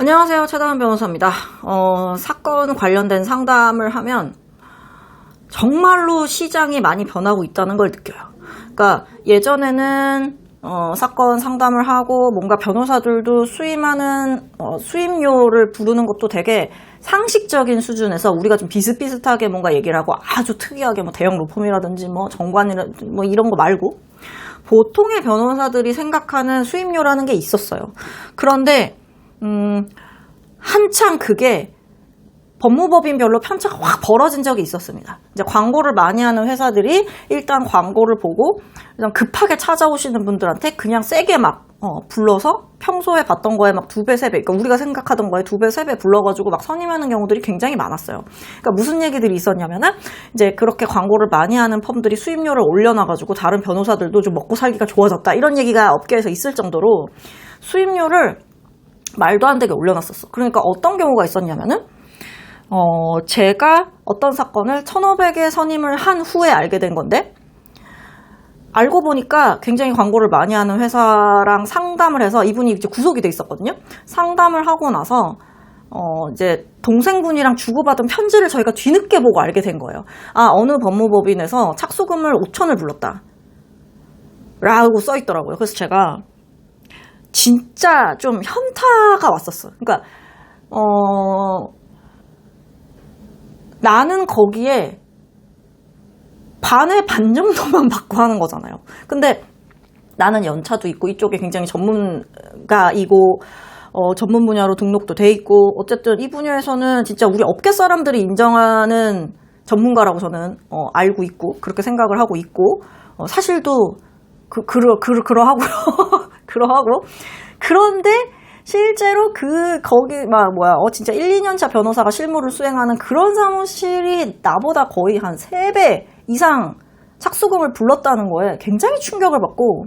안녕하세요. 최다은 변호사입니다. 어, 사건 관련된 상담을 하면 정말로 시장이 많이 변하고 있다는 걸 느껴요. 그러니까 예전에는 어, 사건 상담을 하고 뭔가 변호사들도 수임하는 어, 수임료를 부르는 것도 되게 상식적인 수준에서 우리가 좀 비슷비슷하게 뭔가 얘기를 하고 아주 특이하게 뭐 대형 로펌이라든지 뭐 정관이라 뭐 이런 거 말고 보통의 변호사들이 생각하는 수임료라는 게 있었어요. 그런데 음, 한창 그게 법무법인별로 편차가 확 벌어진 적이 있었습니다. 이제 광고를 많이 하는 회사들이 일단 광고를 보고 급하게 찾아오시는 분들한테 그냥 세게 막 어, 불러서 평소에 봤던 거에 막 두 배, 세 배, 그러니까 우리가 생각하던 거에 두 배, 세 배 불러가지고 막 선임하는 경우들이 굉장히 많았어요. 그러니까 무슨 얘기들이 있었냐면은 이제 그렇게 광고를 많이 하는 펌들이 수임료를 올려놔가지고 다른 변호사들도 좀 먹고 살기가 좋아졌다 이런 얘기가 업계에서 있을 정도로 수임료를 말도 안 되게 올려놨었어. 그러니까 어떤 경우가 있었냐면은 어, 제가 어떤 사건을 1,500에 선임을 한 후에 알게 된 건데, 알고 보니까 굉장히 광고를 많이 하는 회사랑 상담을 해서 이분이 이제 구속이 돼 있었거든요. 상담을 하고 나서, 어, 이제 동생분이랑 주고받은 편지를 저희가 뒤늦게 보고 알게 된 거예요. 아, 어느 법무법인에서 착수금을 5천을 불렀다. 라고 써 있더라고요. 그래서 제가 진짜 좀 현타가 왔었어요. 그러니까, 어, 나는 거기에 반의 반 정도만 받고 하는 거잖아요. 근데 나는 연차도 있고 이쪽에 굉장히 전문가이고 어, 전문 분야로 등록도 돼 있고 어쨌든 이 분야에서는 진짜 우리 업계 사람들이 인정하는 전문가라고 저는 어, 알고 있고 그렇게 생각을 하고 있고 어, 사실도 그, 그러, 그, 그러하고요. 그러하고 그런데 실제로 그 거기 막 뭐야 어 진짜 1, 2년 차 변호사가 실무를 수행하는 그런 사무실이 나보다 거의 한 3배 이상 착수금을 불렀다는 거에 굉장히 충격을 받고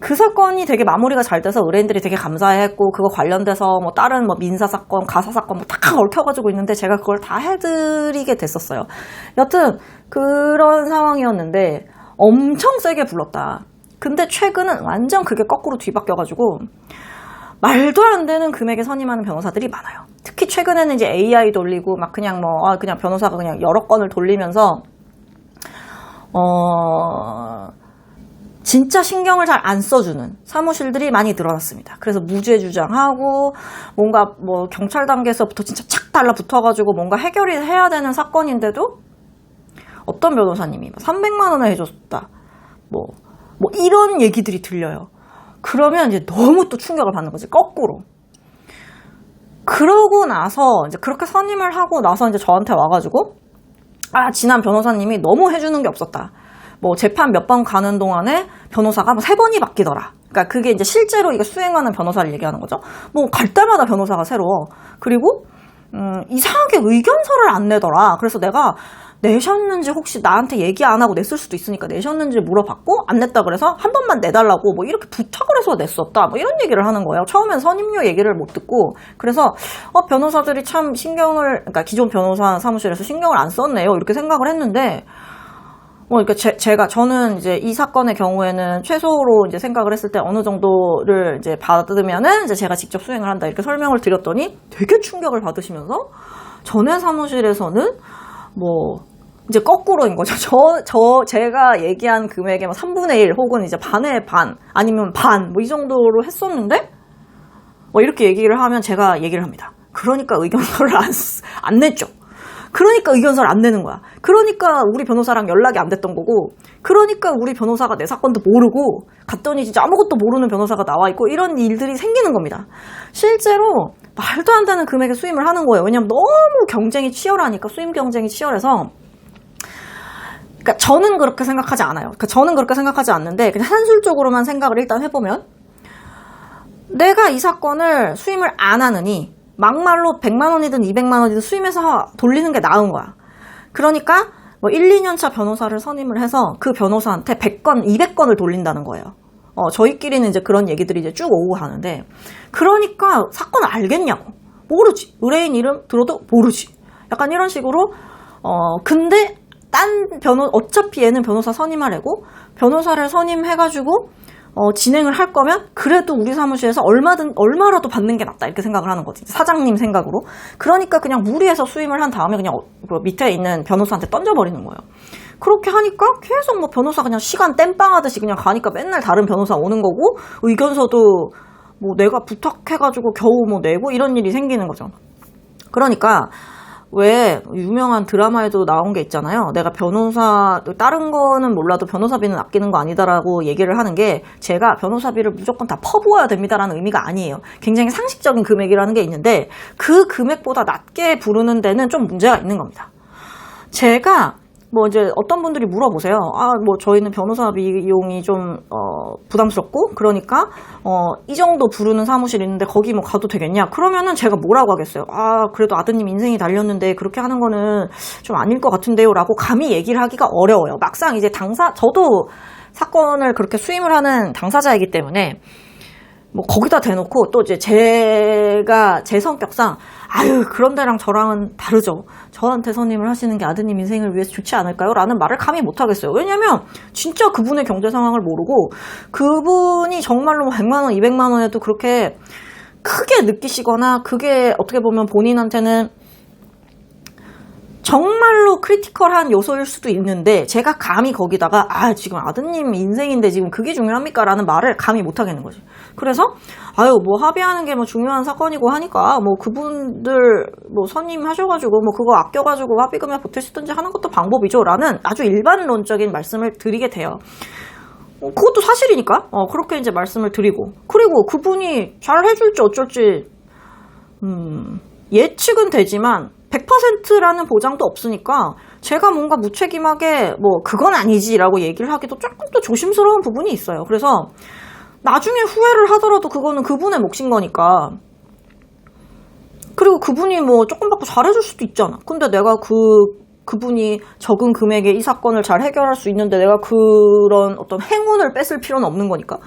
그 사건이 되게 마무리가 잘 돼서 의뢰인들이 되게 감사해했고 그거 관련돼서 뭐 다른 뭐 민사 사건, 가사 사건 뭐다 얽혀가지고 있는데 제가 그걸 다 해드리게 됐었어요. 여튼 그런 상황이었는데 엄청 세게 불렀다. 근데 최근은 완전 그게 거꾸로 뒤바뀌어가지고 말도 안 되는 금액에 선임하는 변호사들이 많아요. 특히 최근에는 이제 AI 돌리고 막 그냥 뭐 아, 그냥 변호사가 그냥 여러 건을 돌리면서 어 진짜 신경을 잘 안 써주는 사무실들이 많이 늘어났습니다. 그래서 무죄 주장하고 뭔가 뭐 경찰 단계에서부터 진짜 착 달라붙어가지고 뭔가 해결이 해야 되는 사건인데도 어떤 변호사님이 300만 원을 해줬다. 뭐, 뭐 이런 얘기들이 들려요. 그러면 이제 너무 또 충격을 받는 거지, 거꾸로. 그러고 나서 이제 그렇게 선임을 하고 나서 이제 저한테 와가지고, 아, 지난 변호사님이 너무 해주는 게 없었다. 뭐 재판 몇 번 가는 동안에 변호사가 뭐 세 번이 바뀌더라. 그러니까 그게 이제 실제로 이거 수행하는 변호사를 얘기하는 거죠. 뭐 갈 때마다 변호사가 새로워. 그리고 음, 이상하게 의견서를 안 내더라. 그래서 내가 내셨는지 혹시 나한테 얘기 안 하고 냈을 수도 있으니까 내셨는지 물어봤고 안 냈다 그래서 한 번만 내달라고 뭐 이렇게 부탁을 해서 냈었다 뭐 이런 얘기를 하는 거예요. 처음엔 선임료 얘기를 못 듣고 그래서 어 변호사들이 참 신경을 그러니까 기존 변호사 사무실에서 신경을 안 썼네요 이렇게 생각을 했는데 뭐, 그러니까 제, 제가, 저는 이제 이 사건의 경우에는 최소로 이제 생각을 했을 때 어느 정도를 이제 받으면은 이제 제가 직접 수행을 한다 이렇게 설명을 드렸더니 되게 충격을 받으시면서 전에 사무실에서는 뭐, 이제 거꾸로인 거죠. 저, 저, 제가 얘기한 금액의 뭐 3분의 1 혹은 이제 반의 반, 아니면 반, 뭐 이 정도로 했었는데, 뭐 이렇게 얘기를 하면 제가 얘기를 합니다. 그러니까 의견서를 안, 쓰- 안 냈죠. 그러니까 의견서를 안 내는 거야. 그러니까 우리 변호사랑 연락이 안 됐던 거고, 그러니까 우리 변호사가 내 사건도 모르고, 갔더니 진짜 아무것도 모르는 변호사가 나와 있고, 이런 일들이 생기는 겁니다. 실제로 말도 안 되는 금액에 수임을 하는 거예요. 왜냐면 너무 경쟁이 치열하니까, 수임 경쟁이 치열해서, 그러니까 저는 그렇게 생각하지 않아요. 그러니까 저는 그렇게 생각하지 않는데, 그냥 한술적으로만 생각을 일단 해보면, 내가 이 사건을 수임을 안 하느니 막말로 100만 원이든 200만 원이든 수임해서 돌리는 게 나은 거야. 그러니까 뭐 1, 2년 차 변호사를 선임을 해서 그 변호사한테 100건, 200건을 돌린다는 거예요. 어, 저희끼리는 이제 그런 얘기들이 이제 쭉 오고 가는데 그러니까 사건을 알겠냐고. 모르지. 의뢰인 이름 들어도 모르지. 약간 이런 식으로 어, 근데 딴 변호 어차피 얘는 변호사 선임하려고 변호사를 선임해가지고 어, 진행을 할 거면 그래도 우리 사무실에서 얼마든 얼마라도 받는 게 낫다. 이렇게 생각을 하는 거지. 사장님 생각으로. 그러니까 그냥 무리해서 수임을 한 다음에 그냥 어, 그 밑에 있는 변호사한테 던져버리는 거예요. 그렇게 하니까 계속 뭐 변호사 그냥 시간 땜빵 하듯이 그냥 가니까 맨날 다른 변호사 오는 거고 의견서도 뭐 내가 부탁해가지고 겨우 뭐 내고 이런 일이 생기는 거죠 그러니까 왜 유명한 드라마에도 나온 게 있잖아요. 내가 변호사 다른 거는 몰라도 변호사비는 아끼는 거 아니다라고 얘기를 하는 게 제가 변호사비를 무조건 다 퍼부어야 됩니다라는 의미가 아니에요. 굉장히 상식적인 금액이라는 게 있는데 그 금액보다 낮게 부르는 데는 좀 문제가 있는 겁니다. 제가 뭐 이제 어떤 분들이 물어보세요. 아, 뭐 저희는 변호사 비용이 좀, 어, 부담스럽고, 그러니까, 어, 이 정도 부르는 사무실 있는데 거기 뭐 가도 되겠냐? 그러면은 제가 뭐라고 하겠어요. 아, 그래도 아드님 인생이 달렸는데 그렇게 하는 거는 좀 아닐 것 같은데요. 라고 감히 얘기를 하기가 어려워요. 막상 이제 당사, 저도 사건을 그렇게 수임을 하는 당사자이기 때문에, 뭐 거기다 대놓고 또 이제 제가 제 성격상 아유 그런 데랑 저랑은 다르죠. 저한테 선임을 하시는 게 아드님 인생을 위해서 좋지 않을까요? 라는 말을 감히 못 하겠어요. 왜냐면 진짜 그분의 경제 상황을 모르고 그분이 정말로 뭐 100만 원, 200만 원에도 그렇게 크게 느끼시거나 그게 어떻게 보면 본인한테는 정말로 크리티컬한 요소일 수도 있는데 제가 감히 거기다가 아 지금 아드님 인생인데 지금 그게 중요합니까? 라는 말을 감히 못 하겠는 거지. 그래서 아유 뭐 합의하는 게 뭐 중요한 사건이고 하니까 뭐 그분들 뭐 선임하셔가지고 뭐 그거 아껴가지고 합의금에 보태시든지 하는 것도 방법이죠. 라는 아주 일반론적인 말씀을 드리게 돼요. 어, 그것도 사실이니까 어, 그렇게 이제 말씀을 드리고 그리고 그분이 잘 해줄지 어쩔지 음, 예측은 되지만 100%라는 보장도 없으니까 제가 뭔가 무책임하게 뭐 그건 아니지라고 얘기를 하기도 조금 더 조심스러운 부분이 있어요. 그래서 나중에 후회를 하더라도 그거는 그분의 몫인 거니까. 그리고 그분이 뭐 조금 받고 잘해줄 수도 있잖아. 근데 내가 그 그분이 적은 금액에 이 사건을 잘 해결할 수 있는데 내가 그런 어떤 행운을 뺏을 필요는 없는 거니까.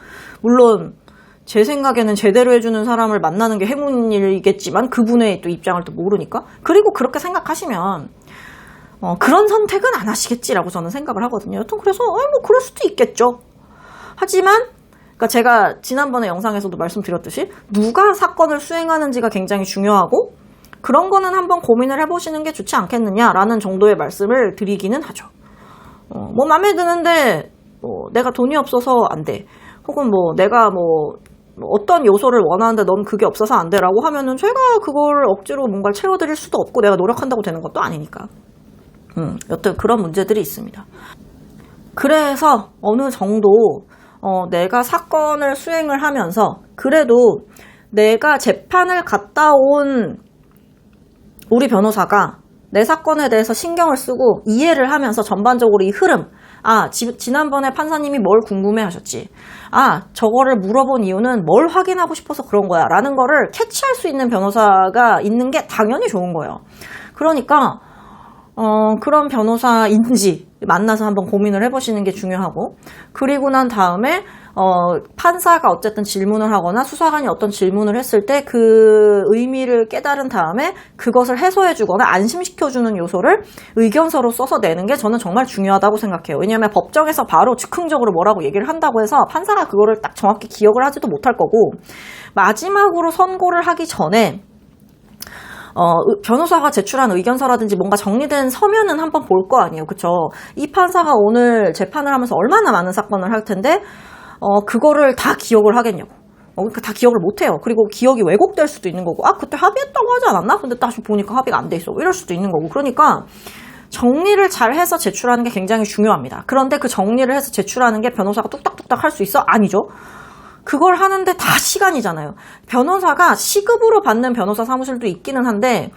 물론 제 생각에는 제대로 해주는 사람을 만나는 게 행운이겠지만 그분의 또 입장을 또 모르니까 그리고 그렇게 생각하시면 어, 그런 선택은 안 하시겠지라고 저는 생각을 하거든요. 여튼 그래서 어, 뭐 그럴 수도 있겠죠. 하지만 그러니까 제가 지난번에 영상에서도 말씀드렸듯이 누가 사건을 수행하는지가 굉장히 중요하고 그런 거는 한번 고민을 해보시는 게 좋지 않겠느냐라는 정도의 말씀을 드리기는 하죠. 어, 뭐 마음에 드는데 뭐 내가 돈이 없어서 안 돼. 혹은 뭐 내가 뭐 어떤 요소를 원하는데 넌 그게 없어서 안 돼라고 하면은 제가 그걸 억지로 뭔가를 채워드릴 수도 없고 내가 노력한다고 되는 것도 아니니까. 음, 여튼 그런 문제들이 있습니다. 그래서 어느 정도 어, 내가 사건을 수행을 하면서 그래도 내가 재판을 갔다 온 우리 변호사가 내 사건에 대해서 신경을 쓰고 이해를 하면서 전반적으로 이 흐름, 아, 지, 지난번에 판사님이 뭘 궁금해 하셨지. 아, 저거를 물어본 이유는 뭘 확인하고 싶어서 그런 거야. 라는 거를 캐치할 수 있는 변호사가 있는 게 당연히 좋은 거예요. 그러니까, 어, 그런 변호사인지 만나서 한번 고민을 해보시는 게 중요하고, 그리고 난 다음에, 어, 판사가 어쨌든 질문을 하거나 수사관이 어떤 질문을 했을 때 그 의미를 깨달은 다음에 그것을 해소해주거나 안심시켜주는 요소를 의견서로 써서 내는 게 저는 정말 중요하다고 생각해요. 왜냐하면 법정에서 바로 즉흥적으로 뭐라고 얘기를 한다고 해서 판사가 그거를 딱 정확히 기억을 하지도 못할 거고, 마지막으로 선고를 하기 전에 어, 변호사가 제출한 의견서라든지 뭔가 정리된 서면은 한번 볼 거 아니에요. 그쵸? 이 판사가 오늘 재판을 하면서 얼마나 많은 사건을 할 텐데, 어, 그거를 다 기억을 하겠냐고. 어, 그러니까 다 기억을 못 해요. 그리고 기억이 왜곡될 수도 있는 거고, 아, 그때 합의했다고 하지 않았나? 근데 다시 보니까 합의가 안 돼 있어. 이럴 수도 있는 거고. 그러니까, 정리를 잘 해서 제출하는 게 굉장히 중요합니다. 그런데 그 정리를 해서 제출하는 게 변호사가 뚝딱뚝딱 할 수 있어? 아니죠. 그걸 하는데 다 시간이잖아요. 변호사가 시급으로 받는 변호사 사무실도 있기는 한데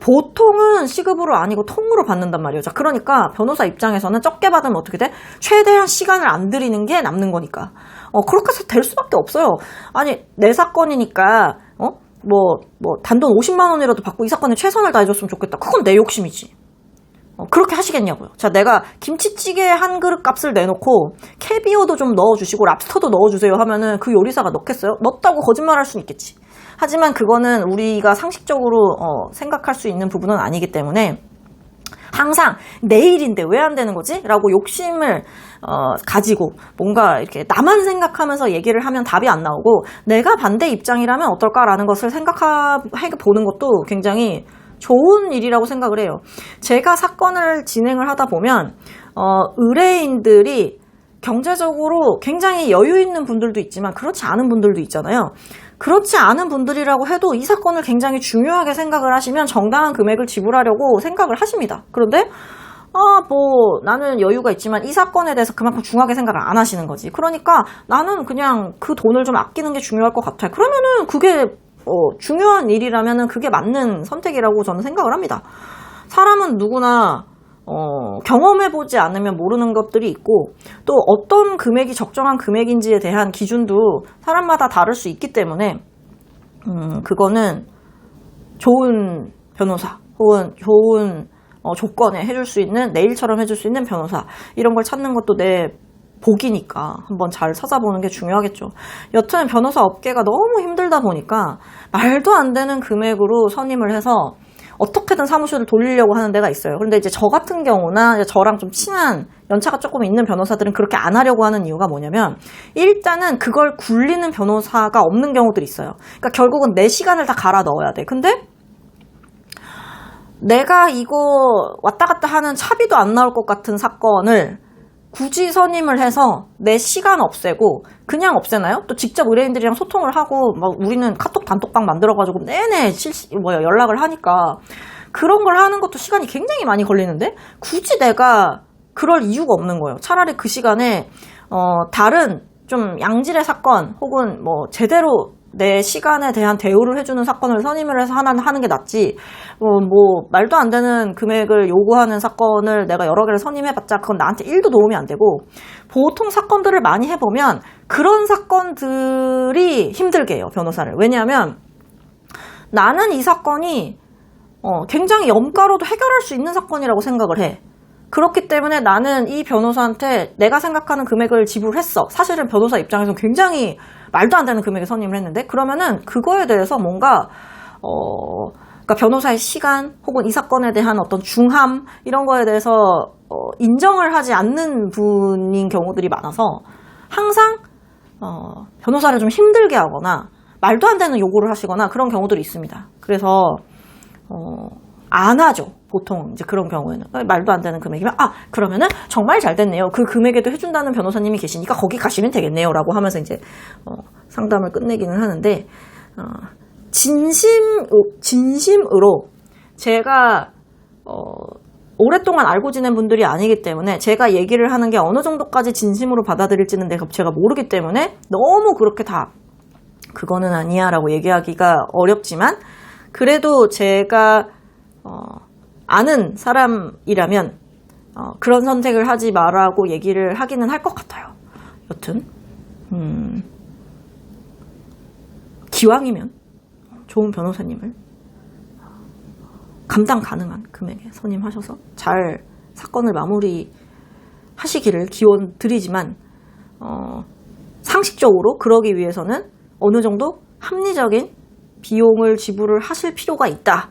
보통은 시급으로 아니고 통으로 받는단 말이에요. 자, 그러니까 변호사 입장에서는 적게 받으면 어떻게 돼? 최대한 시간을 안 들이는 게 남는 거니까. 어, 그렇게 해서 될 수밖에 없어요. 아니, 내 사건이니까 어? 뭐, 뭐, 단돈 50만 원이라도 받고 이 사건에 최선을 다해줬으면 좋겠다. 그건 내 욕심이지. 어, 그렇게 하시겠냐고요. 자, 내가 김치찌개 한 그릇 값을 내놓고 캐비어도 좀 넣어주시고 랍스터도 넣어주세요 하면은 그 요리사가 넣겠어요? 넣었다고 거짓말할 수는 있겠지. 하지만 그거는 우리가 상식적으로 어, 생각할 수 있는 부분은 아니기 때문에 항상 내일인데 왜 안 되는 거지? 라고 욕심을 어, 가지고 뭔가 이렇게 나만 생각하면서 얘기를 하면 답이 안 나오고 내가 반대 입장이라면 어떨까라는 것을 생각해 보는 것도 굉장히 좋은 일이라고 생각을 해요. 제가 사건을 진행을 하다 보면 어, 의뢰인들이 경제적으로 굉장히 여유 있는 분들도 있지만 그렇지 않은 분들도 있잖아요. 그렇지 않은 분들이라고 해도 이 사건을 굉장히 중요하게 생각을 하시면 정당한 금액을 지불하려고 생각을 하십니다. 그런데 아, 뭐, 나는 여유가 있지만 이 사건에 대해서 그만큼 중하게 생각을 안 하시는 거지. 그러니까 나는 그냥 그 돈을 좀 아끼는 게 중요할 것 같아. 그러면은 그게, 어, 중요한 일이라면은 그게 맞는 선택이라고 저는 생각을 합니다. 사람은 누구나, 어, 경험해보지 않으면 모르는 것들이 있고, 또 어떤 금액이 적정한 금액인지에 대한 기준도 사람마다 다를 수 있기 때문에, 음, 그거는 좋은 변호사, 혹은 좋은 어, 조건에 해줄 수 있는 내일처럼 해줄 수 있는 변호사 이런 걸 찾는 것도 내 복이니까 한번 잘 찾아보는 게 중요하겠죠. 여튼 변호사 업계가 너무 힘들다 보니까 말도 안 되는 금액으로 선임을 해서 어떻게든 사무실을 돌리려고 하는 데가 있어요. 그런데 이제 저 같은 경우나 저랑 좀 친한 연차가 조금 있는 변호사들은 그렇게 안 하려고 하는 이유가 뭐냐면 일단은 그걸 굴리는 변호사가 없는 경우들이 있어요. 그러니까 결국은 내 시간을 다 갈아 넣어야 돼. 근데 내가 이거 왔다 갔다 하는 차비도 안 나올 것 같은 사건을 굳이 선임을 해서 내 시간 없애고 그냥 없애나요? 또 직접 의뢰인들이랑 소통을 하고 막 우리는 카톡 단톡방 만들어가지고 내내 실시 뭐야 연락을 하니까 그런 걸 하는 것도 시간이 굉장히 많이 걸리는데 굳이 내가 그럴 이유가 없는 거예요. 차라리 그 시간에 어 다른 좀 양질의 사건 혹은 뭐 제대로 내 시간에 대한 대우를 해주는 사건을 선임을 해서 하나 하는 게 낫지. 어, 뭐 말도 안 되는 금액을 요구하는 사건을 내가 여러 개를 선임해봤자 그건 나한테 1도 도움이 안 되고 보통 사건들을 많이 해보면 그런 사건들이 힘들게 해요 변호사를. 왜냐하면 나는 이 사건이 어, 굉장히 염가로도 해결할 수 있는 사건이라고 생각을 해. 그렇기 때문에 나는 이 변호사한테 내가 생각하는 금액을 지불했어. 사실은 변호사 입장에서 굉장히 말도 안 되는 금액에 선임을 했는데 그러면은 그거에 대해서 뭔가 어 그러니까 변호사의 시간 혹은 이 사건에 대한 어떤 중함 이런 거에 대해서 어, 인정을 하지 않는 분인 경우들이 많아서 항상 어, 변호사를 좀 힘들게 하거나 말도 안 되는 요구를 하시거나 그런 경우들이 있습니다. 그래서 어, 안 하죠. 보통 이제 그런 경우에는 말도 안 되는 금액이면 아 그러면은 정말 잘 됐네요. 그 금액에도 해준다는 변호사님이 계시니까 거기 가시면 되겠네요라고 하면서 이제 어, 상담을 끝내기는 하는데 어, 진심 진심으로 제가 어, 오랫동안 알고 지낸 분들이 아니기 때문에 제가 얘기를 하는 게 어느 정도까지 진심으로 받아들일지는 내가 제가 모르기 때문에 너무 그렇게 다 그거는 아니야 라고 얘기하기가 어렵지만 그래도 제가 어, 아는 사람이라면 어, 그런 선택을 하지 말라고 얘기를 하기는 할 것 같아요. 여튼 음, 기왕이면 좋은 변호사님을 감당 가능한 금액에 선임하셔서 잘 사건을 마무리 하시기를 기원 드리지만 어, 상식적으로 그러기 위해서는 어느 정도 합리적인 비용을 지불을 하실 필요가 있다.